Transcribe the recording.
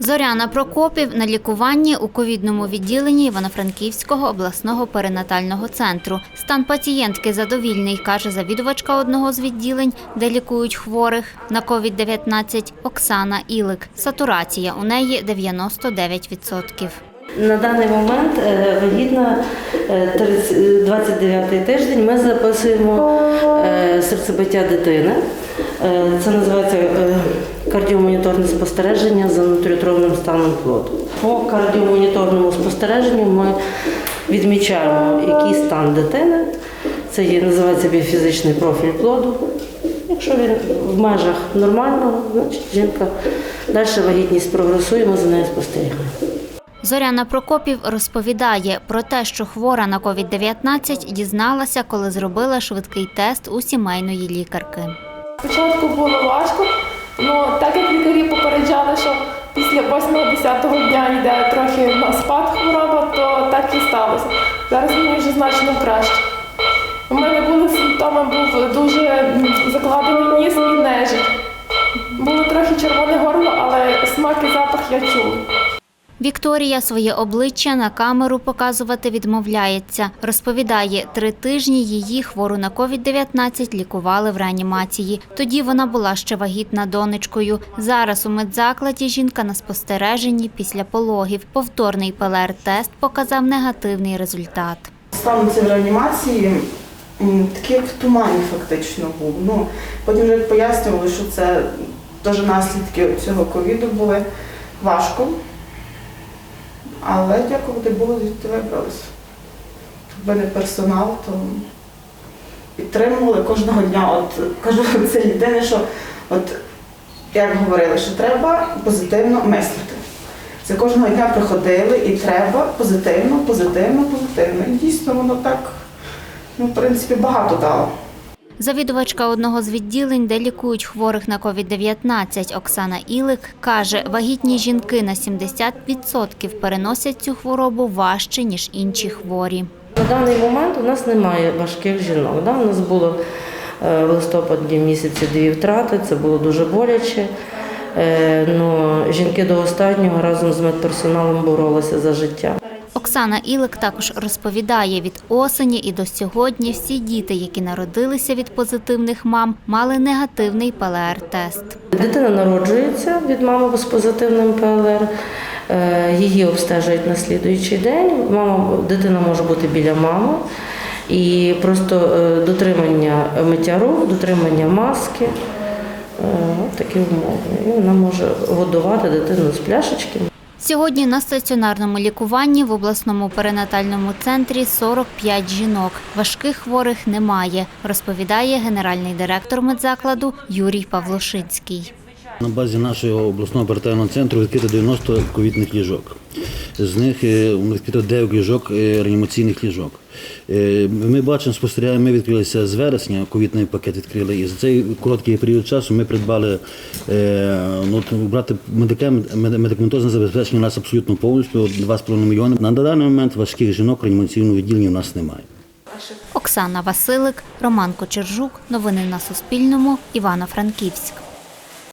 Зоряна Прокопів на лікуванні у ковідному відділенні Івано-Франківського обласного перинатального центру. Стан пацієнтки задовільний, каже завідувачка одного з відділень, де лікують хворих на COVID-19 Оксана Ілик. Сатурація у неї 99%. На даний момент е, вагітна е, 30 29-й тиждень. Ми записуємо е, серцебиття дитини. Це називається кардіомоніторне спостереження за внутріутробним станом плоду. По кардіомоніторному спостереженню ми відмічаємо, який стан дитини. Це є, називається біофізичний профіль плоду. Якщо він в межах нормального, значить жінка далі вагітність прогресує, ми за нею спостерігаємо. Зоряна Прокопів розповідає про те, що хвора на COVID-19 дізналася, коли зробила швидкий тест у сімейної лікарки. Спочатку було важко, але так як лікарі попереджали, що після 8-10 дня йде трохи на спад хвороба, то так і сталося. Зараз мені вже значно краще. У мене були симптоми, був дуже закладений ніс і нежить. Було трохи червоне горло, але смак і запах я чула. Вікторія своє обличчя на камеру показувати відмовляється. Розповідає, три тижні її хвору на COVID-19 лікували в реанімації. Тоді вона була ще вагітна донечкою. Зараз у медзакладі жінка на спостереженні після пологів. Повторний ПЛР-тест показав негативний результат. Стануться в реанімації м, такий як в тумані фактично був. Ну, потім вже пояснювали, що це теж наслідки цього ковіду були важко. Але дякувати Богу, звідти вибралися. Якби не персонал, то підтримували кожного дня. От кажу, це єдине, що от як говорили, що треба позитивно мислити. Це кожного дня приходили і треба позитивно, позитивно, позитивно. І дійсно воно так, ну, в принципі, багато дало. Завідувачка одного з відділень, де лікують хворих на COVID-19, Оксана Ілик, каже, вагітні жінки на 70% переносять цю хворобу важче, ніж інші хворі. На даний момент у нас немає важких жінок. У нас було е, в листопаді місяці дві втрати, це було дуже боляче. Е, Но жінки до останнього разом з медперсоналом боролися за життя. Оксана Ілик також розповідає, від осені і до сьогодні всі діти, які народилися від позитивних мам, мали негативний ПЛР-тест. Дитина народжується від мами з позитивним ПЛР. е, Її обстежують на слідуючий день. Мама, дитина може бути біля мами. І просто е, дотримання миття рук, дотримання маски. е, Такі умови. І вона може годувати дитину з пляшечки. Сьогодні на стаціонарному лікуванні в обласному перинатальному центрі 45 жінок. Важких хворих немає, розповідає генеральний директор медзакладу Юрій Павлошинський. На базі нашого обласного перинатального центру відкрито 90 ковідних ліжок. З них е, відкрито 9 ліжок е, реанімаційних ліжок. Е, Ми бачимо, спостерігаємо, ми відкрилися з вересня, ковідний пакет відкрили, і за цей короткий період часу ми придбали ну, брати медикамент, медикаментозне забезпечення у нас абсолютно повністю 2,5 мільйони. На даний момент важких жінок в реанімаційному відділенні у нас немає. Оксана Василик, Роман Кочержук. Новини на Суспільному. Івано-Франківськ.